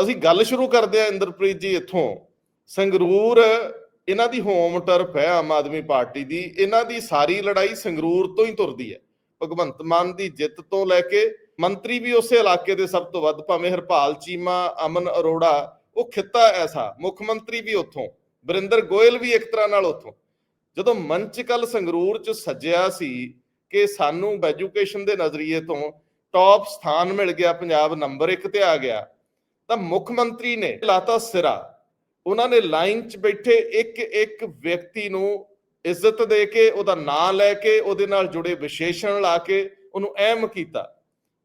ਅਸੀਂ ਗੱਲ ਸ਼ੁਰੂ ਕਰਦੇ ਹਾਂ ਇੰਦਰਪ੍ਰੀਤ ਜੀ ਇੱਥੋਂ। ਸੰਗਰੂਰ, ਇਹਨਾਂ ਦੀ ਹੋਮ ਟਰਫ ਹੈ ਆਮ ਆਦਮੀ ਪਾਰਟੀ ਦੀ। ਇਹਨਾਂ ਦੀ ਸਾਰੀ ਲੜਾਈ ਸੰਗਰੂਰ ਤੋਂ ਹੀ ਤੁਰਦੀ ਹੈ। ਭਗਵੰਤ ਮਾਨ ਦੀ ਜਿੱਤ ਤੋਂ ਲੈ ਕੇ ਮੰਤਰੀ ਵੀ ਉਸੇ ਇਲਾਕੇ ਦੇ ਸਭ ਤੋਂ ਵੱਧ, ਭਾਵੇਂ ਹਰਪਾਲ ਚੀਮਾ, ਅਮਨ ਅਰੋੜਾ, ਉਹ ਖਿੱਤਾ ਐਸਾ। ਮੁੱਖ ਮੰਤਰੀ ਵੀ ਉੱਥੋਂ, ਵਰਿੰਦਰ ਗੋਇਲ ਵੀ ਇੱਕ ਤਰ੍ਹਾਂ ਨਾਲ ਉੱਥੋਂ। ਜਦੋਂ ਮੰਚ ਕੱਲ ਸੰਗਰੂਰ ਚ ਸੱਜਿਆ ਸੀ ਕਿ ਸਾਨੂੰ ਐਜੂਕੇਸ਼ਨ ਦੇ ਨਜ਼ਰੀਏ ਤੋਂ ਟੌਪ ਸਥਾਨ ਮਿਲ ਗਿਆ, ਪੰਜਾਬ ਨੰਬਰ 1 ਤੇ ਆ ਗਿਆ ਤਾਂ ਮੁੱਖ ਮੰਤਰੀ ਨੇ ਲਾਤਾ ਸਿਰਾ। ਉਹਨਾਂ ਨੇ ਲਾਈਨ 'ਚ ਬੈਠੇ ਇੱਕ ਇੱਕ ਵਿਅਕਤੀ ਨੂੰ ਇੱਜ਼ਤ ਦੇ ਕੇ, ਉਹਦਾ ਨਾਂ ਲੈ ਕੇ, ਉਹਦੇ ਨਾਲ ਜੁੜੇ ਵਿਸ਼ੇਸ਼ਣ ਲਾ ਕੇ ਉਹਨੂੰ ਅਹਿਮ ਕੀਤਾ।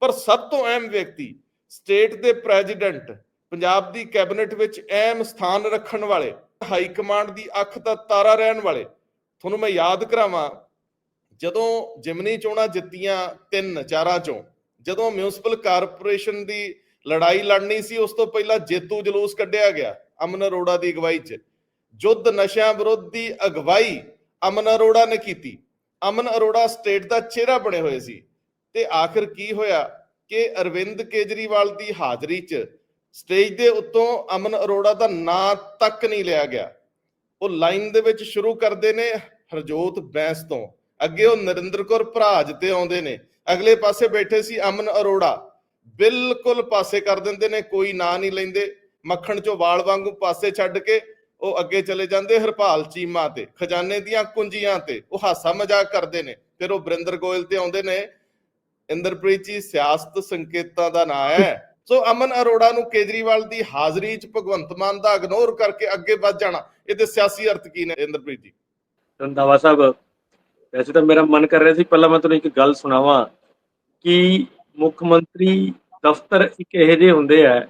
ਪਰ ਸਭ ਤੋਂ ਅਹਿਮ ਵਿਅਕਤੀ ਸਟੇਟ ਦੇ ਪ੍ਰੈਜ਼ੀਡੈਂਟ, ਪੰਜਾਬ ਦੀ ਕੈਬਨਿਟ ਵਿੱਚ ਅਹਿਮ ਸਥਾਨ ਰੱਖਣ ਵਾਲੇ, ਹਾਈ ਕਮਾਂਡ ਦੀ ਅੱਖ ਦਾ ਤਾਰਾ ਰਹਿਣ ਵਾਲੇ। ਤੁਹਾਨੂੰ ਮੈਂ ਯਾਦ ਕਰਾਵਾਂ, ਜਦੋਂ ਜਿਮਨੀ ਚੋਣਾਂ ਜਿੱਤੀਆਂ ਤਿੰਨ ਚਾਰਾਂ ਚੋਂ, ਜਦੋਂ ਮਿਊਨਿਸਪਲ ਕਾਰਪੋਰੇਸ਼ਨ ਦੀ ਲੜਾਈ ਲੜਨੀ ਸੀ, ਉਸ ਤੋਂ ਪਹਿਲਾਂ ਜੇਤੂ ਜਲੂਸ ਕੱਢਿਆ ਗਿਆ ਅਮਨ ਅਰੋੜਾ ਦੀ ਅਗਵਾਈ 'ਚ। ਜੁੱਧ ਨਸ਼ਿਆਂ ਵਿਰੁੱਧ ਦੀ ਅਗਵਾਈ ਅਮਨ ਅਰੋੜਾ ਨੇ ਕੀਤੀ। ਅਮਨ ਅਰੋੜਾ ਸਟੇਟ ਦਾ ਚਿਹਰਾ ਬਣੇ ਹੋਏ ਸੀ ਤੇ ਆਖਿਰ ਕੀ ਹੋਇਆ ਕਿ ਅਰਵਿੰਦ ਕੇਜਰੀਵਾਲ ਦੀ ਹਾਜ਼ਰੀ 'ਚ ਸਟੇਜ ਦੇ ਉੱਤੋਂ ਅਮਨ ਅਰੋੜਾ ਦਾ ਨਾਂ ਤੱਕ ਨਹੀਂ ਲਿਆ ਗਿਆ। ਉਹ ਲਾਈਨ ਦੇ ਵਿੱਚ ਸ਼ੁਰੂ ਕਰਦੇ ਨੇ ਹਰਜੋਤ ਬੈਂਸ ਤੋਂ। ਅੱਗੇ ਉਹ ਨਰਿੰਦਰ ਕੌਰ ਭਰਾਜ ਤੇ ਆਉਂਦੇ ਨੇ। ਅਗਲੇ ਪਾਸੇ ਬੈਠੇ ਸੀ ਅਮਨ ਅਰੋੜਾ। ਬਿਲਕੁਲ ਪਾਸੇ ਕਰ ਦਿੰਦੇ ਨੇ, ਕੋਈ ਨਾਂ ਨਹੀਂ ਲੈਂਦੇ। ਮੱਖਣ ਚੋਂ ਵਾਲ ਵਾਂਗੂ ਪਾਸੇ ਛੱਡ ਕੇ ਉਹ ਅੱਗੇ ਚਲੇ ਜਾਂਦੇ ਹਰਪਾਲ ਚੀਮਾ ਤੇ, ਖਜ਼ਾਨੇ ਦੀਆਂ ਕੁੰਜੀਆਂ ਤੇ, ਉਹ ਹਾਸਾ ਮਜ਼ਾਕ ਕਰਦੇ ਨੇ। ਫਿਰ ਉਹ ਬਰਿੰਦਰ ਗੋਇਲ ਤੇ ਆਉਂਦੇ ਨੇ, ਇੰਦਰਪ੍ਰੀਤ ਜੀ, ਸਿਆਸਤ ਸੰਕੇਤਾਂ ਦਾ ਨਾਂ ਹੈ। ਸੋ ਅਮਨ ਅਰੋੜਾ ਨੂੰ ਕੇਜਰੀਵਾਲ ਦੀ ਹਾਜ਼ਰੀ 'ਚ ਭਗਵੰਤ ਮਾਨ ਦਾ ਇਗਨੋਰ ਕਰਕੇ ਅੱਗੇ ਵੱਧ ਜਾਣਾ, ਇਹਦੇ ਸਿਆਸੀ ਅਰਥ ਕੀ ਨੇ, ਇੰਦਰਪ੍ਰੀਤ ਜੀ? ਰੰਧਾਵਾ ਸਾਹਿਬ। ਵੈਸੇ ਤਾਂ ਮੇਰਾ ਮਨ ਕਰ ਰਿਹਾ ਸੀ, ਪਹਿਲਾਂ ਮੈਂ ਤੁਹਾਨੂੰ ਇੱਕ ਗੱਲ ਸੁਣਾਵਾਂ ਕਿ ਮੁੱਖ ਮੰਤਰੀ ਦਫ਼ਤਰ ਇੱਕ ਇਹੋ ਜਿਹੇ ਹੁੰਦੇ ਆ,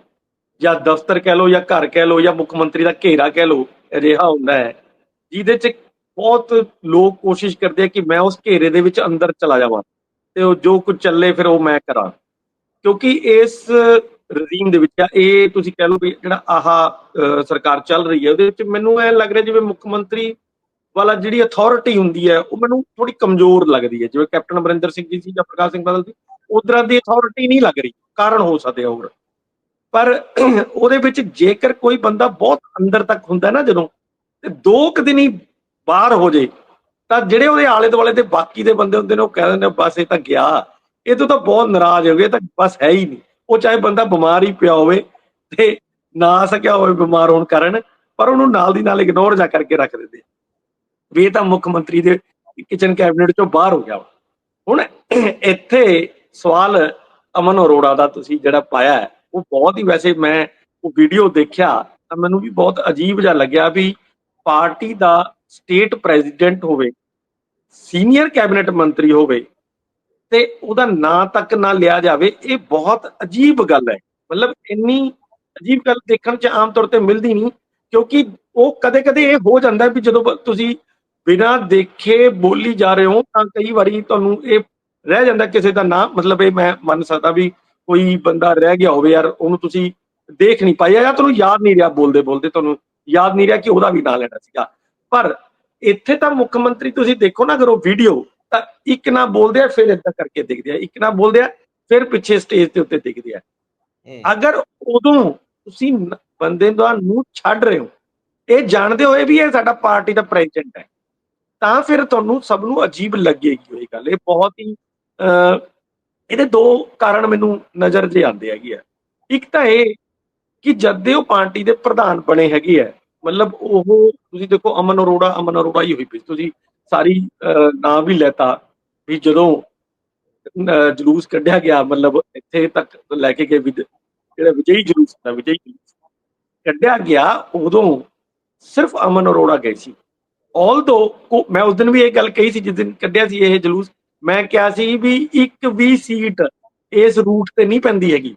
ਜਾਂ ਦਫ਼ਤਰ ਕਹਿ ਲਓ ਜਾਂ ਘਰ ਕਹਿ ਲਓ ਜਾਂ ਮੁੱਖ ਮੰਤਰੀ ਦਾ ਘੇਰਾ ਕਹਿ ਲਓ, ਅਜਿਹਾ ਹੁੰਦਾ ਹੈ, ਜਿਹਦੇ 'ਚ ਬਹੁਤ ਲੋਕ ਕੋਸ਼ਿਸ਼ ਕਰਦੇ ਆ ਕਿ ਮੈਂ ਉਸ ਘੇਰੇ ਦੇ ਵਿੱਚ ਅੰਦਰ ਚਲਾ ਜਾਵਾਂ ਤੇ ਉਹ ਜੋ ਕੁਝ ਚੱਲੇ ਫਿਰ ਉਹ ਮੈਂ ਕਰਾਂ। ਕਿਉਂਕਿ ਇਸ ਰਜੀਮ ਦੇ ਵਿੱਚ ਜਾਂ ਇਹ ਤੁਸੀਂ ਕਹਿ ਲਓ ਵੀ ਜਿਹੜਾ ਆਹ ਸਰਕਾਰ ਚੱਲ ਰਹੀ ਹੈ, ਉਹਦੇ ਵਿੱਚ ਮੈਨੂੰ ਐ ਲੱਗ ਰਿਹਾ ਜਿਵੇਂ ਮੁੱਖ ਮੰਤਰੀ ਵਾਲਾ ਜਿਹੜੀ ਅਥਾਰਟੀ ਹੁੰਦੀ ਹੈ, ਉਹ ਮੈਨੂੰ ਥੋੜੀ ਕਮਜ਼ੋਰ ਲੱਗਦੀ ਹੈ, ਜਿਵੇਂ ਕੈਪਟਨ ਅਮਰਿੰਦਰ ਸਿੰਘ ਜੀ ਸੀ ਜਾਂ ਪ੍ਰਕਾਸ਼ ਸਿੰਘ ਬਾਦਲ ਸੀ ਉਧਰਾਂ ਦੀ ਅਥਾਰਟੀ ਨਹੀਂ ਲੱਗ ਰਹੀ ਕਾਰਨ ਹੋ ਸਕਦੇ ਹੋਰ। ਪਰ ਉਹਦੇ ਵਿੱਚ ਜੇਕਰ ਕੋਈ ਬੰਦਾ ਬਹੁਤ ਅੰਦਰ ਤੱਕ ਹੁੰਦਾ ਨਾ ਜਦੋਂ ਤੇ ਦੋ ਕੁ ਦਿਨ ਹੀ ਬਾਹਰ ਹੋ ਜੇ ਤਾਂ ਜਿਹੜੇ ਉਹਦੇ ਆਲੇ ਦੁਆਲੇ ਦੇ ਬਾਕੀ ਦੇ ਬੰਦੇ ਹੁੰਦੇ ਨੇ ਉਹ ਕਹਿ ਦਿੰਦੇ ਆ, ਬਸ ਇਹ ਤਾਂ ਗਿਆ। ਇਹ ਤੋਂ ਤਾਂ ਬਹੁਤ ਨਾਰਾਜ਼ ਹੋ ਗਏ ਤਾਂ ਬਸ ਹੈ ਹੀ ਨਹੀਂ। ਉਹ ਚਾਹੇ ਬੰਦਾ ਬਿਮਾਰ ਹੀ ਪਿਆ ਹੋਵੇ ਤੇ ਨਾ ਸਕਿਆ ਹੋਵੇ ਬਿਮਾਰ ਹੋਣ ਕਾਰਨ ਪਰ ਉਹਨੂੰ ਨਾਲ ਦੀ ਨਾਲ ਇਗਨੋਰ ਜਾ ਕਰਕੇ ਰੱਖ ਦਿੰਦੇ ਵੀ ਇਹ ਤਾਂ ਮੁੱਖ ਮੰਤਰੀ ਦੇ ਕਿਚਨ ਕੈਬਨਿਟ ਚੋਂ ਬਾਹਰ ਹੋ ਗਿਆ ਹੁਣ ਇੱਥੇ ਸਵਾਲ ਅਮਨ ਅਰੋੜਾ ਦਾ ਤੁਸੀਂ ਜਿਹੜਾ ਪਾਇਆ ਹੈ, ਉਹ ਬਹੁਤ ਹੀ ਵੈਸੇ ਮੈਂ ਉਹ ਵੀਡੀਓ ਦੇਖਿਆ ਤਾਂ ਮੈਨੂੰ ਵੀ ਬਹੁਤ ਅਜੀਬ ਜਿਹਾ ਲੱਗਿਆ ਵੀ ਪਾਰਟੀ ਦਾ ਸਟੇਟ ਪ੍ਰੈਜ਼ੀਡੈਂਟ ਹੋਵੇ ਸੀਨੀਅਰ ਕੈਬਨਿਟ ਮੰਤਰੀ ਹੋਵੇ ਤੇ ਉਹਦਾ ਨਾਂ ਤੱਕ ਨਾ ਲਿਆ ਜਾਵੇ ਇਹ ਬਹੁਤ ਅਜੀਬ ਗੱਲ ਹੈ। ਮਤਲਬ ਇੰਨੀ ਅਜੀਬ ਗੱਲ ਦੇਖਣ ਚ ਆਮ ਤੌਰ ਤੇ ਮਿਲਦੀ ਨਹੀਂ ਕਿਉਂਕਿ ਉਹ ਕਦੇ-ਕਦੇ ਇਹ ਹੋ ਜਾਂਦਾ ਵੀ ਜਦੋਂ ਤੁਸੀਂ ਬਿਨਾਂ ਦੇਖੇ ਬੋਲੀ ਜਾ ਰਹੇ ਹੋ ਤਾਂ ਕਈ ਵਾਰੀ ਤੁਹਾਨੂੰ ਇਹ ਰਹਿ ਜਾਂਦਾ ਕਿਸੇ ਦਾ ਨਾਂ ਮਤਲਬ ਇਹ ਮੈਂ ਮੰਨ ਸਕਦਾ ਵੀ ਕੋਈ ਬੰਦਾ ਰਹਿ ਗਿਆ ਹੋਵੇ ਯਾਰ ਉਹਨੂੰ ਤੁਸੀਂ ਦੇਖ ਨਹੀਂ ਪਾਇਆ ਜਾਂ ਤੁਹਾਨੂੰ ਯਾਦ ਨਹੀਂ ਰਿਹਾ ਬੋਲਦੇ ਬੋਲਦੇ ਤੁਹਾਨੂੰ ਯਾਦ ਨਹੀਂ ਰਿਹਾ ਕਿ ਉਹਦਾ ਵੀ ਨਾਂ ਲੈਣਾ ਸੀਗਾ। ਪਰ ਇੱਥੇ ਤਾਂ ਮੁੱਖ ਮੰਤਰੀ ਤੁਸੀਂ ਦੇਖੋ ਨਾ ਕਰੋ ਵੀਡੀਓ ਤਾਂ ਇੱਕ ਨਾ ਬੋਲਦੇ ਆ ਫਿਰ ਏਦਾਂ ਕਰਕੇ ਦਿਖਦੇ ਆ। ਇੱਕ ਨਾ ਬੋਲਦੇ ਆ ਫਿਰ ਪਿੱਛੇ ਸਟੇਜ ਦੇ ਉੱਤੇ ਦਿਖਦੇ ਆ। ਅਗਰ ਉਦੋਂ ਤੁਸੀਂ ਬੰਦੇ ਦਾ ਨੂੰ ਛੱਡ ਰਹੇ ਹੋ ਇਹ ਜਾਣਦੇ ਹੋਏ ਵੀ ਇਹ ਸਾਡਾ ਪਾਰਟੀ ਦਾ ਪ੍ਰੈਜ਼ੀਡੈਂਟ ਹੈ ਤਾਂ ਫਿਰ ਤੁਹਾਨੂੰ ਸਭ ਨੂੰ ਅਜੀਬ ਲੱਗੇਗੀ ਇਹ ਗੱਲ। ਇਹ ਬਹੁਤ ਹੀ ਇਹਦੇ ਦੋ ਕਾਰਨ ਮੈਨੂੰ ਨਜ਼ਰ ਜੇ ਆਉਂਦੇ ਹੈਗੇ ਆ। ਇੱਕ ਤਾਂ ਇਹ ਕਿ ਜਦ ਦੇ ਉਹ ਪਾਰਟੀ ਦੇ ਪ੍ਰਧਾਨ ਬਣੇ ਹੈਗੇ ਆ ਮਤਲਬ ਉਹ ਤੁਸੀਂ ਦੇਖੋ ਅਮਨ ਅਰੋੜਾ ਅਮਨ ਅਰੋੜਾ ਹੀ ਹੋਈ ਪਈ ਤੁਸੀਂ ਸਾਰੀ ਅਹ, ਨਾਂ ਵੀ ਲੈਤਾ ਵੀ ਜਦੋਂ ਅਹ, ਜਲੂਸ ਕੱਢਿਆ ਗਿਆ ਮਤਲਬ ਇੱਥੇ ਤੱਕ ਲੈ ਕੇ ਗਏ ਜਿਹੜਾ ਵਿਜਈ ਜਲੂਸ ਦਾ ਵਿਜਈ ਜਲੂਸ। ਕੱਢਿਆ ਗਿਆ ਉਦੋਂ ਸਿਰਫ ਅਮਨ ਅਰੋੜਾ ਗਏ ਸੀ। ਆਲਦੋ ਮੈਂ ਉਸ ਦਿਨ ਵੀ ਇਹ ਗੱਲ ਕਹੀ ਸੀ ਜਿਸ ਦਿਨ ਕੱਢਿਆ ਸੀ ਇਹ ਜਲੂਸ ਮੈਂ ਕਿਹਾ ਸੀ ਵੀ ਇੱਕ ਵੀ ਸੀਟ ਇਸ ਰੂਟ ਤੇ ਨਹੀਂ ਪੈਂਦੀ ਹੈਗੀ,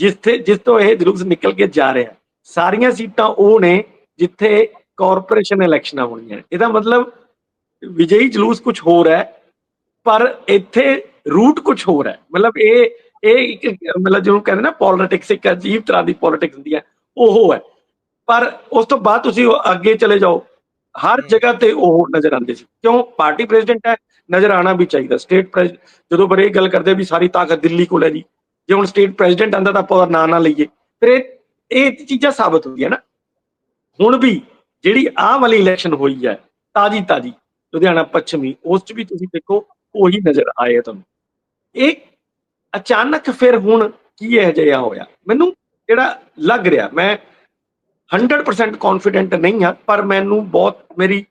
ਜਿੱਥੇ, ਜਿਸ ਤੋਂ ਇਹ ਜਲੂਸ ਨਿਕਲ ਕੇ ਜਾ ਰਿਹਾ। ਸਾਰੀਆਂ ਸੀਟਾਂ ਉਹ ਨੇ ਜਿੱਥੇ ਕਾਰਪੋਰੇਸ਼ਨ ਇਲੈਕਸ਼ਨਾਂ ਹੋਣੀਆਂ ਇਹਦਾ ਮਤਲਬ ਵਿਜਈ ਜਲੂਸ ਕੁਝ ਹੋਰ ਹੈ, ਪਰ ਇੱਥੇ ਰੂਟ ਕੁਝ ਹੋਰ ਹੈ। ਮਤਲਬ ਇਹ ਇਹ ਇੱਕ, ਮਤਲਬ ਜਿਹਨੂੰ ਕਹਿੰਦੇ ਨਾ ਪੋਲਿਟਿਕਸ ਇੱਕ ਅਜੀਬ ਤਰ੍ਹਾਂ ਦੀ ਪੋਲਿਟਿਕਸ ਹੁੰਦੀ ਹੈ, ਉਹ ਹੈ। ਪਰ ਉਸ ਤੋਂ ਬਾਅਦ ਤੁਸੀਂ ਅੱਗੇ ਚਲੇ ਜਾਓ। ਹਰ। ਜਗ੍ਹਾ ਤੇ ਉਹ ਨਜ਼ਰ ਆਉਂਦੇ ਸੀ। ਕਿਉਂ? ਪਾਰਟੀ ਪ੍ਰੈਜ਼ੀਡੈਂਟ ਹੈ ਨਜ਼ਰ ਆਣਾ ਵੀ ਚਾਹੀਦਾ। ਸਟੇਟ ਜਦੋਂ ਇਹ ਗੱਲ ਕਰਦੇ ਵੀ ਸਾਰੀ ਤਾਕਤ ਦਿੱਲੀ ਕੋਲ ਹੈ ਜੀ। ਜੇ ਹੁਣ ਸਟੇਟ ਪ੍ਰੈਜ਼ੀਡੈਂਟ ਆਂਦਾ ਤਾਂ ਆਪਾਂ ਨਾਂ ਨਾ ਲਈਏ। ਫਿਰ ਇਹ ਇਹ ਚੀਜ਼ਾਂ ਸਾਬਤ ਹੁੰਦੀਆਂ ਨਾ। ਹੁਣ ਵੀ ਜਿਹੜੀ ਆਹ ਵਾਲੀ ਇਲੈਕਸ਼ਨ ਹੋਈ ਹੈ ਤਾਜੀ ਤਾਜੀ ਲੁਧਿਆਣਾ ਪੱਛਮੀ ਉਸ ਚ ਵੀ ਤੁਸੀਂ ਦੇਖੋ ਉਹੀ ਨਜ਼ਰ ਆਏ ਤੁਹਾਨੂੰ। ਇਹ ਅਚਾਨਕ ਫਿਰ ਹੁਣ ਕੀ ਇਹ ਜਿਹਾ ਹੋਇਆ? ਮੈਨੂੰ ਜਿਹੜਾ ਲੱਗ ਰਿਹਾ ਮੈਂ 100% ਕੌਨਫੀਡੈਂਟ ਨਹੀਂ ਹਾਂ, ਪਰ ਮੈਨੂੰ ਬਹੁਤ ਮੇਰੀ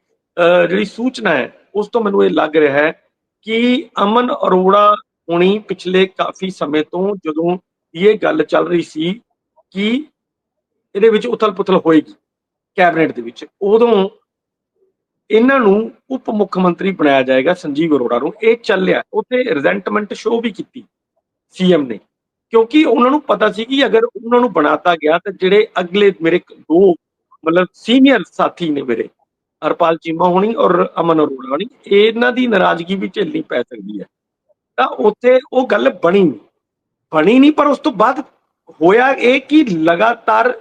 ਜਿਹੜੀ ਸੂਚਨਾ ਹੈ, ਉਸ ਤੋਂ ਮੈਨੂੰ ਇਹ ਲੱਗ ਰਿਹਾ ਹੈ ਕਿ ਅਮਨ ਅਰੋੜਾ ਹੁਣੀ ਪਿਛਲੇ ਕਾਫੀ ਸਮੇਂ ਤੋਂ ਜਦੋਂ ਇਹ ਗੱਲ ਚੱਲ ਰਹੀ ਸੀ ਕਿ ਇਹਦੇ ਵਿੱਚ ਉਥਲ-ਪੁਥਲ ਹੋਏਗੀ ਕੈਬਨਿਟ ਦੇ ਵਿੱਚ, ਉਦੋਂ ਇਹਨਾਂ ਨੂੰ ਉਪ ਮੁੱਖ ਮੰਤਰੀ ਬਣਾਇਆ ਜਾਏਗਾ ਸੰਜੀਵ ਅਰੋੜਾ ਨੂੰ। ਇਹ ਚੱਲਿਆ, ਉੱਥੇ ਰਿਜ਼ੈਂਟਮੈਂਟ ਸ਼ੋ ਵੀ ਕੀਤੀ ਸੀਐਮ ਨੇ। ਕਿਉਂਕਿ ਉਹਨਾਂ ਨੂੰ ਪਤਾ ਸੀ ਕਿ ਅਗਰ ਉਹਨਾਂ ਨੂੰ ਬਣਾਤਾ ਗਿਆ ਤਾਂ ਜਿਹੜੇ ਅਗਲੇ ਮੇਰੇ ਦੋ ਮਤਲਬ ਸੀਨੀਅਰ ਸਾਥੀ ਨੇ ਮੇਰੇ, ਹਰਪਾਲ ਚੀਮਾ ਹੋਣੀ ਔਰ ਅਮਨ ਅਰੋੜਾ ਹੋਣੀ, ਇਹਨਾਂ ਦੀ ਨਾਰਾਜ਼ਗੀ ਵੀ ਝੱਲਣੀ ਪੈ ਸਕਦੀ ਹੈ। ਤਾਂ ਉੱਥੇ ਉਹ ਗੱਲ ਬਣੀ ਨਹੀਂ ਬਣੀ ਨਹੀਂ ਪਰ ਉਸ ਤੋਂ ਬਾਅਦ ਹੋਇਆ ਇਹ ਕਿ ਲਗਾਤਾਰ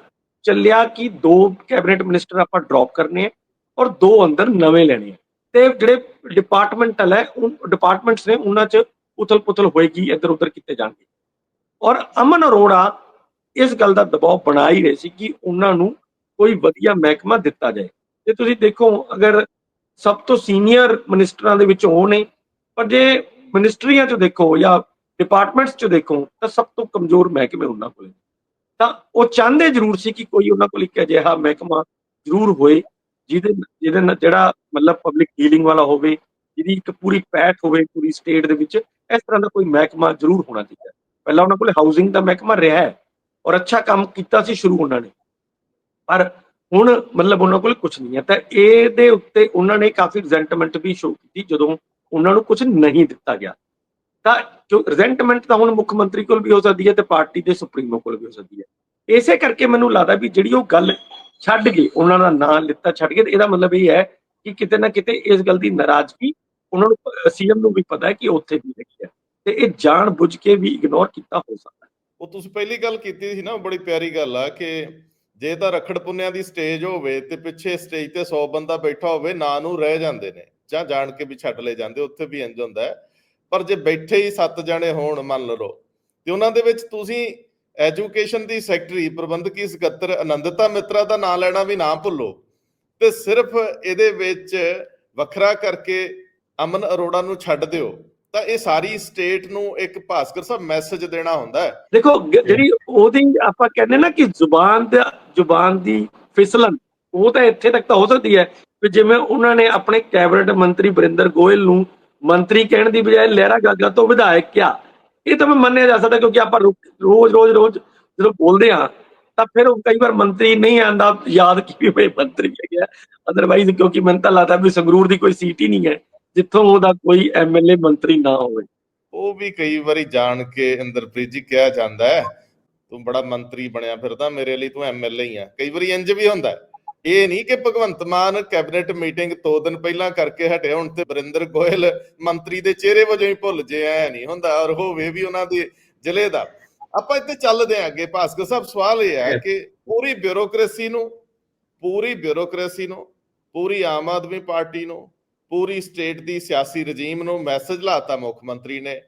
ਚੱਲਿਆ ਕਿ ਦੋ ਕੈਬਨਿਟ ਮਿਨਿਸਟਰ ਆਪਾਂ ਡ੍ਰੌਪ ਕਰਨੇ ਆ ਔਰ ਦੋ ਅੰਦਰ ਨਵੇਂ ਲੈਣੇ ਆ। ਤੇ ਜਿਹੜੇ ਡਿਪਾਰਟਮੈਂਟਲ ਹੈ ਉਹ ਡਿਪਾਰਟਮੈਂਟਸ ਨੇ ਉਹਨਾਂ 'ਚ ਉਥਲ ਪੁਥਲ ਹੋਏਗੀ ਇੱਧਰ ਉੱਧਰ ਕੀਤੇ ਜਾਣਗੇ। ਔਰ ਅਮਨ ਅਰੋੜਾ ਇਸ ਗੱਲ ਦਾ ਦਬਾਅ ਬਣਾ ਹੀ ਰਹੇ ਸੀ ਕਿ ਉਹਨਾਂ ਨੂੰ ਕੋਈ ਵਧੀਆ ਮਹਿਕਮਾ ਦਿੱਤਾ ਜਾਏ। ਤੇ ਤੁਸੀਂ ਦੇਖੋ, ਅਗਰ ਸਭ ਤੋਂ ਸੀਨੀਅਰ ਮਿਨਿਸਟਰਾਂ ਦੇ ਵਿੱਚ ਉਹ ਨੇ, ਪਰ ਜੇ ਮਿਨਿਸਟਰੀਆਂ 'ਚ ਦੇਖੋ ਜਾਂ ਡਿਪਾਰਟਮੈਂਟਸ 'ਚ ਦੇਖੋ, ਤਾਂ ਸਭ ਤੋਂ ਕਮਜ਼ੋਰ ਮਹਿਕਮੇ ਉਹਨਾਂ ਕੋਲ ਤਾਂ ਉਹ ਚਾਹੁੰਦੇ ਜ਼ਰੂਰ ਸੀ ਕਿ ਕੋਈ ਉਹਨਾਂ ਕੋਲ ਇੱਕ ਅਜਿਹਾ ਮਹਿਕਮਾ ਜ਼ਰੂਰ ਹੋਏ, ਜਿਹਦੇ ਜਿਹਦੇ ਨਾਲ ਜਿਹੜਾ ਮਤਲਬ ਪਬਲਿਕ ਡੀਲਿੰਗ ਵਾਲਾ ਹੋਵੇ, ਜਿਹਦੀ ਇੱਕ ਪੂਰੀ ਪੈਠ ਹੋਵੇ ਪੂਰੀ ਸਟੇਟ ਦੇ ਵਿੱਚ, ਇਸ ਤਰ੍ਹਾਂ ਦਾ ਕੋਈ ਮਹਿਕਮਾ ਜ਼ਰੂਰ ਹੋਣਾ ਚਾਹੀਦਾ। ਪਹਿਲਾਂ ਉਹਨਾਂ ਕੋਲ ਹਾਊਸਿੰਗ ਦਾ ਮਹਿਕਮਾ ਰਿਹਾ ਹੈ ਔਰ ਅੱਛਾ ਕੰਮ ਕੀਤਾ ਸੀ ਸ਼ੁਰੂ ਉਹਨਾਂ ਨੇ। ਪਰ ਹੁਣ ਮਤਲਬ ਉਹਨਾਂ ਕੋਲ ਕੁਝ ਨਹੀਂ ਹੈ। ਤਾਂ ਇਹਦੇ ਉੱਤੇ ਉਹਨਾਂ ਨੇ ਕਾਫੀ ਰਿਜ਼ੈਂਟਮੈਂਟ ਵੀ ਸ਼ੋ ਕੀਤੀ ਜਦੋਂ ਉਹਨਾਂ ਨੂੰ ਕੁਝ ਨਹੀਂ ਦਿੱਤਾ ਗਿਆ। ਤਾਂ ਜੋ ਰਿਜ਼ੈਂਟਮੈਂਟ ਤਾਂ ਹੁਣ ਮੁੱਖ ਮੰਤਰੀ ਕੋਲ ਵੀ ਹੋ ਸਕਦੀ ਹੈ ਤੇ ਪਾਰਟੀ ਦੇ ਸੁਪਰੀਮੋ ਕੋਲ ਵੀ ਹੋ ਸਕਦੀ ਹੈ। ਇਸੇ ਕਰਕੇ ਮੈਨੂੰ ਲੱਗਦਾ ਵੀ ਜਿਹੜੀ ਉਹ ਗੱਲ ਛੱਡ ਗਏ, ਉਹਨਾਂ ਦਾ ਨਾਂ ਲਿੱਤਾ ਛੱਡ ਗਏ ਇਹਦਾ ਮਤਲਬ ਇਹ ਹੈ ਕਿ ਕਿਤੇ ਨਾ ਕਿਤੇ ਇਸ ਗੱਲ ਦੀ ਨਾਰਾਜ਼ਗੀ ਉਹਨਾਂ ਨੂੰ ਸੀਐਮ ਨੂੰ ਵੀ ਪਤਾ ਹੈ ਕਿ ਉੱਥੇ ਵੀ ਰਹੀ ਹੈ। ਤੇ ਇਹ ਜਾਣ ਬੁੱਝ ਕੇ ਵੀ ਇਗਨੋਰ ਕੀਤਾ ਹੋ ਸਕਦਾ ਉਹ ਤੁਸੀਂ ਪਹਿਲੀ ਗੱਲ ਕੀਤੀ ਸੀ ਨਾ ਬੜੀ ਪਿਆਰੀ ਗੱਲ ਆ ਕਿ ਜੇ ਤਾਂ ਰਖੜ ਪੁੰਨਿਆਂ ਦੀ ਸਟੇਜ ਹੋਵੇ ਤੇ ਪਿੱਛੇ ਸਟੇਜ ਤੇ 100 ਬੰਦਾ ਬੈਠਾ ਹੋਵੇ, ਨਾਂ ਨੂੰ ਰਹਿ ਜਾਂਦੇ ਨੇ ਜਾਂ ਜਾਣ ਕੇ ਵੀ ਛੱਡ ਲੈ ਜਾਂਦੇ, ਉੱਥੇ ਵੀ ਇੰਜ ਹੁੰਦਾ ਹੈ। ਪਰ ਜੇ ਬੈਠੇ ਹੀ ਸੱਤ ਜਣੇ ਹੋਣ, ਮੰਨ ਲਓ, ਤੇ ਉਹਨਾਂ ਦੇ ਵਿੱਚ ਤੁਸੀਂ ਐਜੂਕੇਸ਼ਨ ਦੀ ਸੈਕਟਰੀ ਪ੍ਰਬੰਧਕੀ ਸਕੱਤਰ ਆਨੰਦਤਾ ਮਿੱਤਰਾ ਦਾ ਨਾਮ ਲੈਣਾ ਵੀ ਨਾ ਭੁੱਲੋ। ਤੇ ਸਿਰਫ ਇਹਦੇ ਵਿੱਚ ਵੱਖਰਾ ਕਰਕੇ ਅਮਨ ਅਰੋੜਾ ਨੂੰ ਛੱਡ ਦਿਓ। ਤਾਂ ਇਹ ਸਾਰੀ ਸਟੇਟ ਨੂੰ ਇੱਕ ਭਾਸਕਰ ਸਾਹਿਬ ਮੈਸੇਜ ਦੇਣਾ ਹੁੰਦਾ ਹੈ। ਦੇਖੋ ਜਿਹੜੀ ਉਹਦੀ ਆਪਾਂ ਕਹਿੰਦੇ ਨਾ ਕਿ ਜ਼ੁਬਾਨ ਦਾ, ਜ਼ੁਬਾਨ ਦੀ ਫਿਸਲਨ ਉਹ ਤਾਂ ਇੱਥੇ ਤੱਕ ਤਾਂ ਹੋ ਸਕਦੀ ਹੈ ਕਿ ਜਿਵੇਂ ਉਹਨਾਂ ਨੇ ਆਪਣੇ ਕੈਬਨਿਟ ਮੰਤਰੀ ਬਰਿੰਦਰ ਗੋਇਲ ਨੂੰ ਮੰਤਰੀ ਕਹਿਣ ਦੀ ਬਜਾਏ ਲਹਿਰਾ ਗਾਗਾ ਤੋਂ ਵਿਧਾਇਕ ਕਿਹਾ। ਇਹ ਤਾਂ ਮੈਂ ਮੰਨਿਆ ਜਾ ਸਕਦਾ ਕਿਉਂਕਿ ਆਪਾਂ ਰੋਜ਼ ਰੋਜ਼ ਰੋਜ਼ ਜਦੋਂ ਬੋਲਦੇ ਆ ਤਾਂ ਫਿਰ ਉਹ ਕਈ ਵਾਰ ਮੰਤਰੀ ਨਹੀਂ ਆਂਦਾ ਯਾਦ ਕੀ ਵੀ ਮੰਤਰੀ ਹੈਗਾ ਅਦਰਵਾਈਜ਼ ਕਿਉਂਕਿ ਮੈਨੂੰ ਤਾਂ ਲੱਗਦਾ ਵੀ ਸੰਗਰੂਰ ਦੀ ਕੋਈ ਸੀਟ ਹੀ ਨਹੀਂ ਹੈ। ਜਿੱਥੋਂ ਉਹਦਾ ਕੋਈ ਐਮਐਲਏ ਮੰਤਰੀ ਨਾ ਹੋਵੇ। ਉਹ ਵੀ ਕਈ ਵਾਰੀ ਜਾਣ ਕੇ ਇੰਦਰਪ੍ਰੀਤ ਜੀ ਕਿਹਾ ਜਾਂਦਾ ਹੈ ਤੂੰ ਬੜਾ ਮੰਤਰੀ ਬਣਿਆ ਫਿਰਦਾ ਮੇਰੇ ਲਈ ਤੂੰ ਐਮਐਲਏ ਹੀ ਆ। ਕਈ ਵਾਰੀ ਇੰਜ ਵੀ ਹੁੰਦਾ ਹੈ। ਇਹ ਨਹੀਂ ਕਿ ਭਗਵੰਤ ਮਾਨ ਕੈਬਨਿਟ ਮੀਟਿੰਗ ਦੋ ਦਿਨ ਪਹਿਲਾਂ ਕਰਕੇ ਹਟਿਆ ਹੁਣ ਤੇ ਬਰਿੰਦਰ ਗੋਇਲ ਮੰਤਰੀ ਦੇ ਚਿਹਰੇ ਵਜੋਂ ਹੀ ਭੁੱਲ ਜੇ ਐ ਨਹੀਂ ਹੁੰਦਾ ਔਰ ਹੋਵੇ ਵੀ ਉਹਨਾਂ ਦੇ ਜ਼ਿਲ੍ਹੇ ਦਾ। ਆਪਾਂ ਇੱਥੇ ਚੱਲਦੇ ਆਂ ਅੱਗੇ ਭਾਸਕਰ ਸਾਹਿਬ ਸਵਾਲ ਇਹ ਹੈ ਕਿ ਪੂਰੀ ਬਿਊਰੋਕ੍ਰੇਸੀ ਨੂੰ ਪੂਰੀ ਬਿਊਰੋਕ੍ਰੇਸੀ ਨੂੰ ਪੂਰੀ ਆਮ ਆਦਮੀ ਪਾਰਟੀ ਨੂੰ ਪੂਰੀ ਸਟੇਟ ਦੀ ਸਿਆਸੀ ਰਜੀਮ ਨੂੰ ਮੈਸੇਜ ਲਾਤਾ ਮੁੱਖ ਮੰਤਰੀ ਨੇ।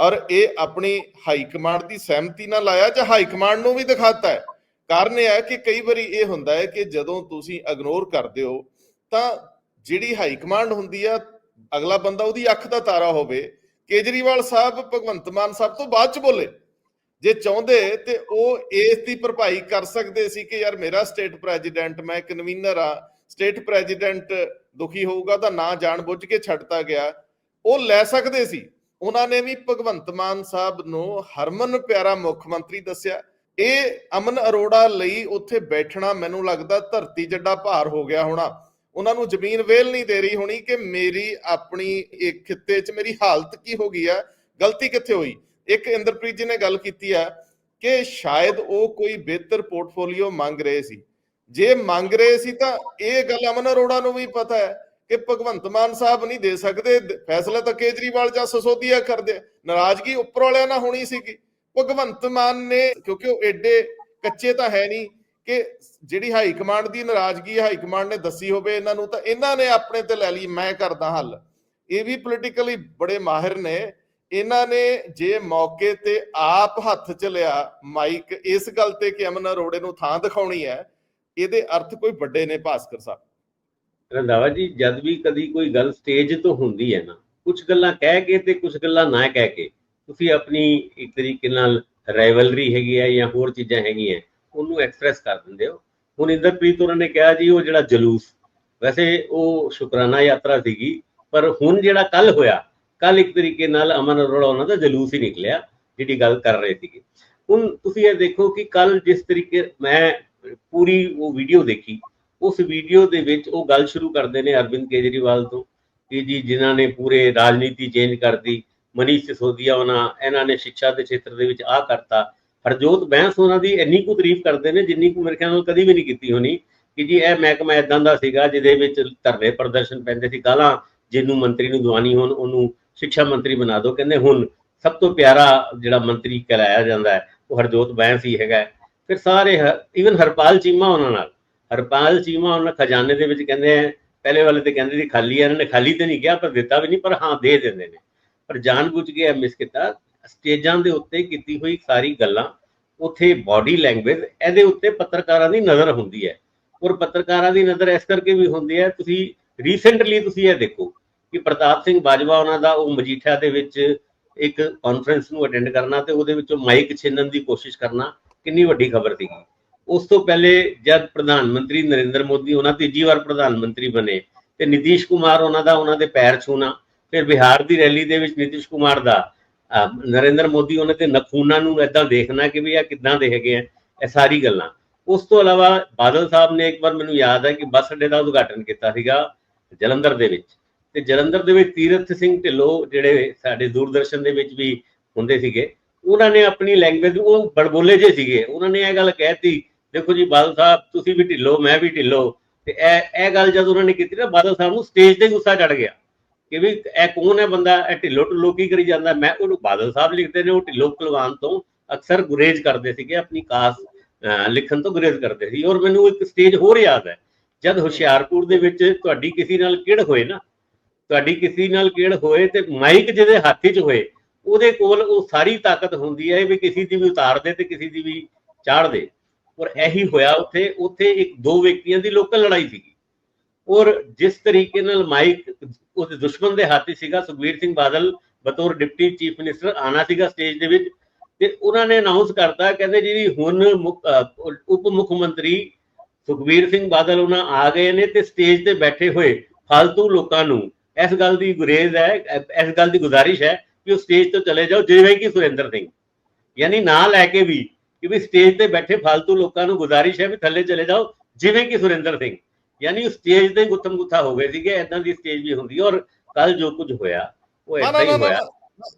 ਔਰ ਇਹ ਆਪਣੀ ਹਾਈ ਕਮਾਂਡ ਦੀ ਸਹਿਮਤੀ ਨਾਲ ਲਾਇਆ ਜਾਂ ਹਾਈ ਕਮਾਂਡ ਨੂੰ ਵੀ ਦਿਖਾਤਾ ਹੈ? ਕਾਰਨ ਇਹ ਹੈ ਕਿ ਕਈ ਵਾਰੀ ਇਹ ਹੁੰਦਾ ਹੈ ਕਿ ਜਦੋਂ ਤੁਸੀਂ ਇਗਨੋਰ ਕਰਦੇ ਹੋ, ਤਾਂ ਜਿਹੜੀ ਹਾਈ ਕਮਾਂਡ ਹੁੰਦੀ ਆ, ਅਗਲਾ ਬੰਦਾ ਉਹਦੀ ਅੱਖ ਦਾ ਤਾਰਾ ਹੋਵੇ। ਕੇਜਰੀਵਾਲ ਸਾਹਿਬ ਭਗਵੰਤ ਮਾਨ ਸਾਹਿਬ ਤੋਂ ਬਾਅਦ ਚ ਬੋਲੇ। ਜੇ ਚਾਹੁੰਦੇ ਤੇ ਉਹ ਇਸ ਦੀ ਭਰਪਾਈ ਕਰ ਸਕਦੇ ਸੀ ਕਿ ਯਾਰ ਮੇਰਾ ਸਟੇਟ ਪ੍ਰੈਜ਼ੀਡੈਂਟ ਮੈਂ ਕਨਵੀਨਰ ਆ ਸਟੇਟ ਪ੍ਰੈਜ਼ੀਡੈਂਟ ਦੁਖੀ ਹੋਊਗਾ ਤਾਂ ਨਾ ਜਾਣ ਬੁੱਝ ਕੇ ਛੱਡਤਾ ਗਿਆ। ਉਹ ਲੈ ਸਕਦੇ ਸੀ। ਉਹਨਾਂ ਨੇ ਵੀ ਭਗਵੰਤ ਮਾਨ ਸਾਹਿਬ ਨੂੰ ਹਰਮਨ ਪਿਆਰਾ ਮੁੱਖ ਮੰਤਰੀ ਦੱਸਿਆ। ਇਹ ਅਮਨ ਅਰੋੜਾ ਲਈ ਉੱਥੇ ਬੈਠਣਾ ਮੈਨੂੰ ਲੱਗਦਾ ਧਰਤੀ ਜੱਡਾ ਭਾਰ ਹੋ ਗਿਆ ਹੋਣਾ। ਉਹਨਾਂ ਨੂੰ ਜ਼ਮੀਨ ਵੇਲ ਨਹੀਂ ਦੇ ਰਹੀ ਹੋਣੀ ਕਿ ਮੇਰੀ ਆਪਣੀ ਇੱਕ ਖਿੱਤੇ 'ਚ ਮੇਰੀ ਹਾਲਤ ਕੀ ਹੋ ਗਈ ਆ, ਗਲਤੀ ਕਿੱਥੇ ਹੋਈ? ਇੱਕ ਇੰਦਰਪ੍ਰੀਤ ਜੀ ਨੇ ਗੱਲ ਕੀਤੀ ਆ ਕਿ ਸ਼ਾਇਦ ਉਹ ਕੋਈ ਬਿਹਤਰ ਪੋਰਟਫੋਲੀਓ ਮੰਗ ਰਹੇ ਸੀ। ਜੇ ਮੰਗ ਰਹੇ ਸੀ ਤਾਂ ਇਹ ਗੱਲ ਅਮਨ ਅਰੋੜਾ ਨੂੰ ਵੀ ਪਤਾ ਹੈ ਕਿ ਭਗਵੰਤ ਮਾਨ ਸਾਹਿਬ ਨਹੀਂ ਦੇ ਸਕਦੇ। ਫੈਸਲਾ ਤਾਂ ਕੇਜਰੀਵਾਲ ਜਾਂ ਸਸੋਦੀਆ ਕਰਦੇ। ਨਾਰਾਜ਼ਗੀ ਉੱਪਰ ਵਾਲਿਆਂ ਨਾਲ ਹੋਣੀ ਸੀਗੀ। ਭਗਵੰਤ ਮਾਨ ਨੇ, ਕਿਉਂਕਿ ਉਹ ਐਡੇ ਕੱਚੇ ਤਾਂ ਹੈ ਨਹੀਂ ਕਿ ਜਿਹੜੀ ਹਾਈ ਕਮਾਂਡ ਦੀ ਨਾਰਾਜ਼ਗੀ ਹਾਈ ਕਮਾਂਡ ਨੇ ਦੱਸੀ ਹੋਵੇ ਇਹਨਾਂ ਨੂੰ, ਤਾਂ ਇਹਨਾਂ ਨੇ ਆਪਣੇ ਤੇ ਲੈ ਲਈ, ਮੈਂ ਕਰਦਾ ਹੱਲ। ਇਹ ਵੀ ਪੋਲੀਟੀਕਲੀ ਬੜੇ ਮਾਹਿਰ ਨੇ। ਇਹਨਾਂ ਨੇ ਜੇ ਮੌਕੇ ਤੇ ਆਪ ਹੱਥ ਚ ਲਿਆ, ਮਾਈਕ, ਇਸ ਗੱਲ ਤੇ ਕਿ ਅਮਨ ਅਰੋੜੇ ਨੂੰ ਥਾਂ ਦਿਖਾਉਣੀ ਹੈ ਇਹਦੇ ਅਰਥ ਕੋਈ ਵੱਡੇ ਨੇ ਭਾਸਕਰ ਸਾਹਿਬ। ਰੰਧਾਵਾ ਜੀ, ਜਦ ਵੀ ਕਦੀ ਕੋਈ ਗੱਲ ਸਟੇਜ ਤੋਂ ਹੁੰਦੀ ਹੈ ਨਾ ਕੁਝ ਗੱਲਾਂ ਕਹਿ ਕੇ ਤੇ ਕੁਝ ਗੱਲਾਂ ਨਾ ਕਹਿ ਕੇ, ਤੁਸੀਂ ਆਪਣੀ ਇੱਕ ਤਰੀਕੇ ਨਾਲ ਰਾਈਵਲਰੀ ਹੈਗੀ ਹੈ ਜਾਂ ਹੋਰ ਚੀਜ਼ਾਂ ਹੈਗੀਆਂ, ਉਹਨੂੰ ਐਕਸਪ੍ਰੈਸ ਕਰ ਦਿੰਦੇ ਹੋ। ਹੁਣ ਇੰਦਰਪ੍ਰੀਤ ਉਹਨਾਂ ਨੇ ਕਿਹਾ ਜੀ, ਉਹ ਜਿਹੜਾ ਜਲੂਸ, ਵੈਸੇ ਉਹ ਸ਼ੁਕਰਾਨਾ ਯਾਤਰਾ ਸੀਗੀ, ਪਰ ਹੁਣ ਜਿਹੜਾ ਕੱਲ ਹੋਇਆ ਕੱਲ ਇੱਕ ਤਰੀਕੇ ਨਾਲ ਅਮਨ ਅਰੋੜਾ ਉਹਨਾਂ ਦਾ ਜਲੂਸ ਹੀ ਨਿਕਲਿਆ, ਜਿਹੜੀ ਗੱਲ ਕਰ ਰਹੇ ਸੀਗੇ। ਹੁਣ ਤੁਸੀਂ ਇਹ ਦੇਖੋ ਕਿ ਕੱਲ ਜਿਸ ਤਰੀਕੇ, ਮੈਂ ਪੂਰੀ ਉਹ ਵੀਡੀਓ ਦੇਖੀ। ਉਸ ਵੀਡੀਓ ਦੇ ਵਿੱਚ ਉਹ ਗੱਲ ਸ਼ੁਰੂ ਕਰਦੇ ਨੇ ਅਰਵਿੰਦ ਕੇਜਰੀਵਾਲ ਤੋਂ ਕਿ ਜੀ ਜਿਨ੍ਹਾਂ ਨੇ ਪੂਰੇ ਰਾਜਨੀਤੀ ਚੇਂਜ ਕਰਤੀ, ਮਨੀਸ਼ ਸਿਸੋਦੀਆ ਉਹਨਾਂ, ਇਹਨਾਂ ਨੇ ਸਿੱਖਿਆ ਦੇ ਖੇਤਰ ਦੇ ਵਿੱਚ ਆ ਕਰਤਾ। ਹਰਜੋਤ ਬੈਂਸ ਉਹਨਾਂ ਦੀ ਇੰਨੀ ਕੁ ਤਾਰੀਫ ਕਰਦੇ ਨੇ, ਜਿੰਨੀ ਕੁ ਮੇਰੇ ਖਿਆਲ ਨਾਲ ਕਦੀ ਵੀ ਨਹੀਂ ਕੀਤੀ ਹੋਣੀ, ਕਿ ਜੀ ਇਹ ਮਹਿਕਮਾ ਇਦਾਂ ਦਾ ਸੀਗਾ ਜਿਹਦੇ ਵਿੱਚ ਧਰਨੇ ਪ੍ਰਦਰਸ਼ਨ ਪੈਂਦੇ ਸੀ, ਗਾਲਾਂ ਜਿਹਨੂੰ ਮੰਤਰੀ ਨੂੰ ਦਵਾਨੀ ਹੋਣ, ਉਹਨੂੰ ਸਿੱਖਿਆ ਮੰਤਰੀ ਬਣਾ ਦਿਓ। ਕਹਿੰਦੇ ਹੁਣ ਸਭ ਤੋਂ ਪਿਆਰਾ ਜਿਹੜਾ ਮੰਤਰੀ ਕਹਿਲਾਇਆ ਜਾਂਦਾ ਹੈ, ਉਹ ਹਰਜੋਤ ਬੈਂਸ ਹੀ ਹੈਗਾ ਫਿਰ ਸਾਰੇ ਇਵਨ ਹਰਪਾਲ ਚੀਮਾ ਉਹਨਾਂ ਨਾਲ। ਹਰਪਾਲ ਚੀਮਾ ਉਹਨਾਂ ਖਜ਼ਾਨੇ ਦੇ ਵਿੱਚ ਕਹਿੰਦੇ ਆ, ਪਹਿਲੇ ਵਾਲੇ ਤੇ ਕਹਿੰਦੇ ਸੀ ਖਾਲੀ ਇਹਨਾਂ ਨੇ ਖਾਲੀ ਤੇ ਨਹੀਂ ਕਿਹਾ, ਪਰ ਦਿੱਤਾ ਵੀ ਨਹੀਂ, ਪਰ ਹਾਂ, ਦੇ ਦਿੰਦੇ ਨੇ। ਪਰ ਜਾਣਬੁੱਝ ਕੇ ਮਿਸ ਕੀਤਾ, ਸਟੇਜਾਂ ਦੇ ਉੱਤੇ ਕੀਤੀ ਹੋਈ ਸਾਰੀ ਗੱਲਾਂ, ਉੱਥੇ ਬਾਡੀ ਲੈਂਗੁਏਜ ਇਹਦੇ ਉੱਤੇ ਪੱਤਰਕਾਰਾਂ ਦੀ ਨਜ਼ਰ ਹੁੰਦੀ ਹੈ। ਔਰ ਪੱਤਰਕਾਰਾਂ ਦੀ ਨਜ਼ਰ ਇਸ ਕਰਕੇ ਵੀ ਹੁੰਦੀ ਹੈ, ਤੁਸੀਂ ਰੀਸੈਂਟਲੀ ਤੁਸੀਂ ਇਹ ਦੇਖੋ ਕਿ ਪ੍ਰਤਾਪ ਸਿੰਘ ਬਾਜਵਾ ਉਹਨਾਂ ਦਾ, ਉਹ ਮਜੀਠਾ ਦੇ ਵਿੱਚ ਇੱਕ ਕਾਨਫਰੰਸ ਨੂੰ ਅਟੈਂਡ ਕਰਨਾ ਤੇ ਉਹਦੇ ਵਿੱਚੋਂ ਮਾਈਕ ਛਿਨਣ ਦੀ ਕੋਸ਼ਿਸ਼ ਕਰਨਾ ਕਿੰਨੀ ਵੱਡੀ ਖਬਰ ਸੀਗੀ ਉਸ ਤੋਂ ਪਹਿਲੇ ਜਦ ਪ੍ਰਧਾਨ ਮੰਤਰੀ ਨਰਿੰਦਰ ਮੋਦੀ ਉਹਨਾਂ ਤੀਜੀ ਵਾਰ ਪ੍ਰਧਾਨ ਮੰਤਰੀ ਬਣੇ, ਤੇ ਨਿਤੀਸ਼ ਕੁਮਾਰ ਉਹਨਾਂ ਦਾ ਉਹਨਾਂ ਦੇ ਪੈਰ ਛੂਣਾ ਫਿਰ ਬਿਹਾਰ ਦੀ ਰੈਲੀ ਦੇ ਵਿੱਚ ਨਿਤੀਸ਼ ਕੁਮਾਰ ਦਾ ਨਰਿੰਦਰ ਮੋਦੀ ਉਹਨਾਂ ਦੇ ਨਖੂਨਾ ਨੂੰ ਏਦਾਂ ਦੇਖਣਾ ਕਿ ਵੀ ਇਹ ਕਿੱਦਾਂ ਦੇ ਹੈਗੇ ਆ, ਇਹ ਸਾਰੀ ਗੱਲਾਂ। ਉਸ ਤੋਂ ਇਲਾਵਾ ਬਾਦਲ ਸਾਹਿਬ ਨੇ ਇੱਕ ਵਾਰ ਮੈਨੂੰ ਯਾਦ ਹੈ ਕਿ ਬੱਸ ਅੱਡੇ ਦਾ ਉਦਘਾਟਨ ਕੀਤਾ ਸੀਗਾ ਜਲੰਧਰ ਦੇ ਵਿੱਚ। ਤੇ ਜਲੰਧਰ ਦੇ ਵਿੱਚ ਤੀਰਥ ਸਿੰਘ ਢਿੱਲੋਂ ਜਿਹੜੇ ਸਾਡੇ ਦੂਰਦਰਸ਼ਨ ਦੇ ਵਿੱਚ ਵੀ ਹੁੰਦੇ ਸੀਗੇ ਉਹਨਾਂ ਨੇ ਆਪਣੀ ਲੈਂਗੁਏਜ ਉਹ ਬੜਬੋਲੇ ਜੇ ਸੀਗੇ। ਉਹਨਾਂ ਨੇ ਇਹ ਗੱਲ ਕਹਿਤੀ, ਦੇਖੋ ਜੀ, ਬਾਦਲ ਸਾਹਿਬ, ਤੁਸੀਂ ਵੀ ਢਿੱਲੋ, ਮੈਂ ਵੀ ਢਿੱਲੋ। ਤੇ ਇਹ ਇਹ ਗੱਲ ਜਦ ਉਹਨਾਂ ਨੇ ਕੀਤੀ ਨਾ, ਬਾਦਲ ਸਾਹਿਬ ਨੂੰ ਸਟੇਜ ਤੇ ਗੁੱਸਾ ਚੜ ਗਿਆ ਕਿ ਵੀ ਇਹ ਕੌਣ ਹੈ ਬੰਦਾ, ਇਹ ਢਿੱਲੋ ਢਿੱਲੋ ਕੀ ਕਰੀ ਜਾਂਦਾ? ਮੈਂ ਉਹਨੂੰ ਬਾਦਲ ਸਾਹਿਬ ਲਿਖਦੇ ਨੇ, ਉਹ ਢਿੱਲੋ ਕੁਲਵਾਨ ਤੋਂ ਅਕਸਰ ਗੁਰੇਜ਼ ਕਰਦੇ ਸੀਗੇ, ਆਪਣੀ ਕਾਸ, ਅਹ, ਲਿਖਣ ਤੋਂ ਗੁਰੇਜ਼ ਕਰਦੇ ਸੀ। ਔਰ ਮੈਨੂੰ ਇੱਕ ਸਟੇਜ ਹੋਰ ਯਾਦ ਹੈ, ਜਦ ਹੁਸ਼ਿਆਰਪੁਰ ਦੇ ਵਿੱਚ ਤੁਹਾਡੀ ਕਿਸੇ ਨਾਲ ਕਿਹੜ ਹੋਏ ਨਾ? ਤੁਹਾਡੀ ਕਿਸੇ ਨਾਲ ਕਿਹੜ ਹੋਏ ਤੇ ਮਾਈਕ ਜਿਹਦੇ ਹੱਥ 'ਚ ਹੋਏ ਉਹਦੇ ਕੋਲ ਉਹ ਸਾਰੀ ਤਾਕਤ ਹੁੰਦੀ ਹੈ ਵੀ ਕਿਸੇ ਦੀ ਵੀ ਉਤਾਰ ਦੇ ਤੇ ਕਿਸੇ ਦੀ ਵੀ ਚਾੜ ਦੇ। ਔਰ ਇਹੀ ਹੋਇਆ ਉੱਥੇ। ਉੱਥੇ ਇੱਕ ਦੋ ਵਿਅਕਤੀਆਂ ਦੀ ਲੋਕਲ ਲੜਾਈ ਸੀਗੀ। ਔਰ ਜਿਸ ਤਰੀਕੇ ਨਾਲ ਮਾਈਕ ਉਹਦੇ ਦੁਸ਼ਮਣ ਦੇ ਹੱਥ ਸੀਗਾ, ਸੁਖਬੀਰ ਸਿੰਘ ਬਾਦਲ ਬਤੌਰ ਡਿਪਟੀ ਚੀਫ ਮਿਨਿਸਟਰ ਆਣਾ ਸੀਗਾ ਸਟੇਜ ਦੇ ਵਿੱਚ ਤੇ ਉਹਨਾਂ ਨੇ ਅਨਾਉਂਸ ਕਰਤਾ, ਕਹਿੰਦੇ ਜੀ ਹੁਣ ਉਪ ਮੁੱਖ ਮੰਤਰੀ ਸੁਖਬੀਰ ਸਿੰਘ ਬਾਦਲ ਉਹਨਾਂ ਆ ਗਏ ਨੇ ਤੇ ਸਟੇਜ ਤੇ ਬੈਠੇ ਹੋਏ ਫालतू ਲੋਕਾਂ ਨੂੰ। ਇਸ ਗੱਲ ਦੀ ਗੁਰੇਜ਼ ਹੈ, ਇਸ ਗੱਲ ਦੀ ਗੁਜ਼ਾਰਿਸ਼ ਹੈ ਕਿ ਉਹ ਸਟੇਜ ਤੋਂ ਚਲੇ ਜਾਓ ਜਿਵੇਂ ਕਿ ਸੁਰਿੰਦਰ ਸਿੰਘ। ਯਾਨੀ ਨਾਂ ਲੈ ਕੇ ਵੀ ਕਿ ਵੀ ਸਟੇਜ ਤੇ ਬੈਠੇ ਫालतू ਲੋਕਾਂ ਨੂੰ ਗੁਜ਼ਾਰਿਸ਼ ਹੈ ਵੀ ਥੱਲੇ ਚਲੇ ਜਾਓ ਜਿਵੇਂ ਕਿ ਸੁਰਿੰਦਰ ਸਿੰਘ। ਯਾਨੀ ਉਹ ਸਟੇਜ ਤੇ ਗੁੱਥਮ ਗੁੱਥਾ ਹੋ ਗਏ ਸੀਗੇ ਐਦਾਂ ਦੀ ਸਟੇਜ ਵੀ ਹੁੰਦੀ ਔਰ ਕੱਲ ਜੋ ਕੁਝ ਹੋਇਆ ਉਹ ਐਦਾਂ ਹੀ ਹੋਇਆ।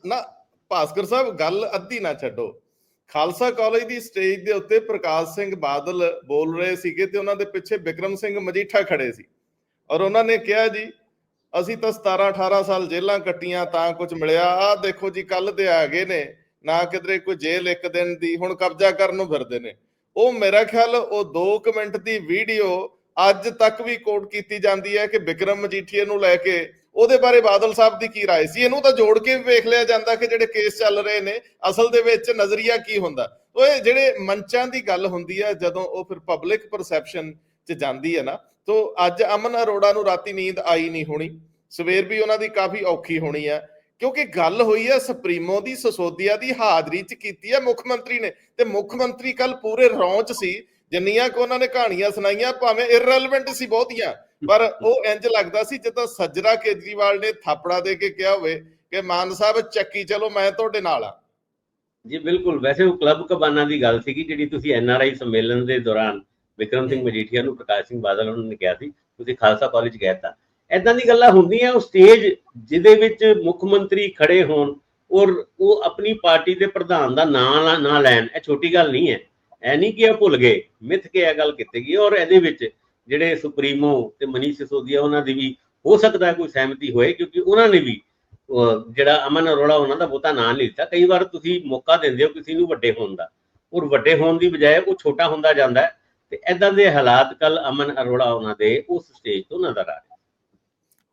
ਨਾ ਭਾਸਕਰ ਸਾਹਿਬ ਗੱਲ ਅੱਧੀ ਨਾ ਛੱਡੋ। ਖਾਲਸਾ ਕਾਲਜ ਦੀ ਸਟੇਜ ਦੇ ਉੱਤੇ ਪ੍ਰਕਾਸ਼ ਸਿੰਘ ਬਾਦਲ ਬੋਲ ਰਹੇ ਸੀਗੇ ਤੇ ਉਹਨਾਂ ਦੇ ਪਿੱਛੇ ਵਿਕਰਮ ਸਿੰਘ ਮਜੀਠਾ ਖੜੇ ਸੀ। ਔਰ ਉਹਨਾਂ ਨੇ ਕਿਹਾ ਜੀ ਅਸੀਂ ਤਾਂ 17 18 ਸਾਲ ਜੇਲਾਂ ਕੱਟੀਆਂ ਤਾਂ ਕੁਝ ਮਿਲਿਆ ਆਹ ਦੇਖੋ ਜੀ ਕੱਲ ਦੇ ਆ ਗਏ ਨੇ ਨਾ ਕਿਧਰੇ ਕੋਈ ਜੇਲ੍ਹ ਇੱਕ ਦਿਨ ਦੀ ਹੁਣ ਕਬਜ਼ਾ ਕਰਨ ਨੂੰ ਫਿਰਦੇ ਨੇ ਉਹ ਮੇਰਾ ਖਿਆਲ ਉਹ 2 ਮਿੰਟ ਦੀ ਵੀਡੀਓ ਅੱਜ ਤੱਕ ਵੀ ਕੋਟ ਕੀਤੀ ਜਾਂਦੀ ਹੈ ਕਿ ਵਿਕਰਮ ਮਜੀਠੀਏ ਨੂੰ ਲੈ ਕੇ ਉਹਦੇ ਬਾਰੇ ਬਾਦਲ ਸਾਹਿਬ ਦੀ ਕੀ رائے ਸੀ ਇਹਨੂੰ ਤਾਂ ਜੋੜ ਕੇ ਵੀ ਵੇਖ ਲਿਆ ਜਾਂਦਾ ਕਿ ਜਿਹੜੇ ਕੇਸ ਚੱਲ ਰਹੇ ਨੇ ਅਸਲ ਦੇ ਵਿੱਚ ਨਜ਼ਰੀਆ ਕੀ ਹੁੰਦਾ ਉਹ ਇਹ ਜਿਹੜੇ ਮੰਚਾਂ ਦੀ ਗੱਲ ਹੁੰਦੀ ਹੈ ਜਦੋਂ ਉਹ ਫਿਰ ਪਬਲਿਕ ਪਰਸੈਪਸ਼ਨ 'ਚ ਜਾਂਦੀ ਹੈ ਨਾ ਤੋ ਅੱਜ ਅਮਨ ਅਰੋੜਾ ਨੂੰ ਰਾਤੀ ਨੀਂਦ ਆਈ ਨਹੀਂ ਹੋਣੀ। ਸਵੇਰ ਵੀ ਉਹਨਾਂ ਦੀ ਕਾਫੀ ਔਖੀ ਹੋਣੀ ਹੈ ਕਿਉਂਕਿ ਗੱਲ ਹੋਈ ਹੈ ਸੁਪਰੀਮੋ ਦੀ, ਸਸੋਦੀਆ ਦੀ ਹਾਜ਼ਰੀ 'ਚ ਕੀਤੀ ਹੈ ਮੁੱਖ ਮੰਤਰੀ ਨੇ। ਤੇ ਮੁੱਖ ਮੰਤਰੀ ਕੱਲ ਪੂਰੇ ਰੌਂ ਸੀ। ਜਿੰਨੀਆਂ ਕੋ ਉਹਨਾਂ ਨੇ ਕਹਾਣੀਆਂ ਸੁਣਾਈਆਂ, ਭਾਵੇਂ ਇਰਰੈਲੇਵੈਂਟ ਸੀ ਬਹੁਤੀਆਂ। ਪਰ ਉਹ ਇੰਜ ਲੱਗਦਾ ਸੀ ਜਿੱਦਾਂ ਸੱਜਰਾ ਕੇਜਰੀਵਾਲ ਨੇ ਥਾਪੜਾ ਦੇ ਕੇ ਕਿਹਾ ਹੋਵੇ ਕਿ ਮਾਨ ਸਾਹਿਬ, ਚੱਕੀ ਚਲੋ, ਮੈਂ ਤੁਹਾਡੇ ਨਾਲ ਆ। ਜੀ, ਬਿਲਕੁਲ। ਵੈਸੇ ਉਹ ਕਲੱਬ ਕਬਾਨਾ ਦੀ ਗੱਲ ਸੀਗੀ ਜਿਹੜੀ ਤੁਸੀਂ ਐਨਆਰਆਈ ਸੰਮੇਲਨ ਦੇ ਦੌਰਾਨ ਵਿਕਰਮ ਸਿੰਘ ਮਜੀਠੀਆ ਨੂੰ ਪ੍ਰਕਾਸ਼ ਸਿੰਘ ਬਾਦਲ ਉਹਨਾਂ ਨੇ ਕਿਹਾ ਸੀ ਤੁਸੀਂ ਖਾਲਸਾ ਕਾਲਜ ਗਏ ਤਾਂ ਐਦਾਂ ਦੀ ਗੱਲਾਂ ਹੁੰਦੀਆਂ ਉਹ ਸਟੇਜ ਜਿਹਦੇ ਵਿੱਚ ਮੁੱਖ ਮੰਤਰੀ ਖੜੇ ਹੋਣ ਔਰ ਉਹ ਆਪਣੀ ਪਾਰਟੀ ਦੇ ਪ੍ਰਧਾਨ ਦਾ ਨਾਂ ਨਾ ਲੈਣ ਇਹ ਛੋਟੀ ਗੱਲ ਨਹੀਂ ਹੈ। ਐ ਨਹੀਂ ਕਿ ਇਹ ਭੁੱਲ ਗਏ ਮਿੱਥ ਕੇ ਇਹ ਗੱਲ ਕੀਤੀ ਗਈ ਔਰ ਇਹਦੇ ਵਿੱਚ ਜਿਹੜੇ ਸੁਪਰੀਮੋ ਤੇ ਮਨੀਸ਼ ਸਿਸੋਦੀਆ ਉਹਨਾਂ ਦੀ ਵੀ ਹੋ ਸਕਦਾ ਕੋਈ ਸਹਿਮਤੀ ਹੋਏ ਕਿਉਂਕਿ ਉਹਨਾਂ ਨੇ ਵੀ ਜਿਹੜਾ ਅਮਨ ਅਰੋੜਾ ਉਹਨਾਂ ਦਾ ਬਹੁਤਾ ਨਾਂ ਨਹੀਂ ਲਿੱਤਾ। ਕਈ ਵਾਰ ਤੁਸੀਂ ਮੌਕਾ ਦਿੰਦੇ ਹੋ ਕਿਸੇ ਨੂੰ ਵੱਡੇ ਹੋਣ ਦਾ ਔਰ ਵੱਡੇ ਹੋਣ ਦੀ ਬਜਾਏ ਉਹ ਛੋਟਾ ਹੁੰਦਾ ਜਾਂਦਾ ਹੈ। ਤੇ ਐਦਾਂ ਦੇ ਹਾਲਾਤ ਕੱਲ ਅਮਨ ਅਰੋੜਾ ਉਹਨਾਂ ਦੇ ਉਸ ਸਟੇਜ ਤੋਂ ਨਜ਼ਰ ਆ ਰਹੇ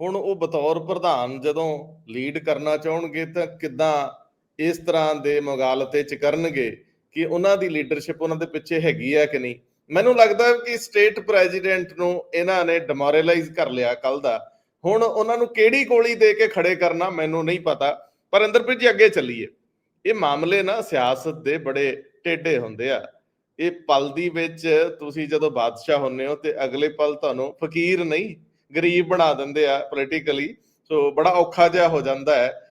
ਹੁਣ ਉਹ ਬਤੌਰ ਪ੍ਰਧਾਨ ਜਦੋਂ ਲੀਡ ਕਰਨਾ ਚਾਹਣਗੇ ਤਾਂ ਕਿੱਦਾਂ ਇਸ ਤਰ੍ਹਾਂ ਦੇ ਮੁਗਾਲਤੇ ਚ ਕਰਨਗੇ ਕਿ ਉਹਨਾਂ ਦੀ ਲੀਡਰਸ਼ਿਪ ਉਹਨਾਂ ਦੇ ਪਿੱਛੇ ਹੈਗੀ ਹੈ ਕਿ ਨਹੀਂ? ਮੈਨੂੰ ਲੱਗਦਾ ਕਿ ਸਟੇਟ ਪ੍ਰੈਜ਼ੀਡੈਂਟ ਨੂੰ ਇਹਨਾਂ ਨੇ ਡਿਮੋਰਲਾਈਜ਼ ਕਰ ਲਿਆ ਕੱਲ ਦਾ। ਹੁਣ ਉਹਨਾਂ ਨੂੰ ਕਿਹੜੀ ਗੋਲੀ ਦੇ ਕੇ ਖੜੇ ਕਰਨਾ ਮੈਨੂੰ ਨਹੀਂ ਪਤਾ, ਪਰ ਅੰਦਰਪ੍ਰੀਤ ਜੀ ਅੱਗੇ ਚੱਲੀਏ। ਇਹ ਮਾਮਲੇ ਨਾ ਸਿਆਸਤ ਦੇ ਬੜੇ ਟੇਢੇ ਹੁੰਦੇ ਆ। ਇਹ ਪਲ ਦੀ ਵਿੱਚ ਤੁਸੀਂ ਜਦੋਂ ਬਾਦਸ਼ਾਹ ਹੁੰਨੇ ਹੋ ਤੇ ਅਗਲੇ ਪਲ ਤੁਹਾਨੂੰ ਫਕੀਰ ਨਹੀਂ, ਗਰੀਬ ਬਣਾ ਦਿੰਦੇ ਆ ਪੋਲੀਟੀਕਲੀ ਸੋ ਬੜਾ ਔਖਾ ਜਿਹਾ ਹੋ ਜਾਂਦਾ ਹੈ।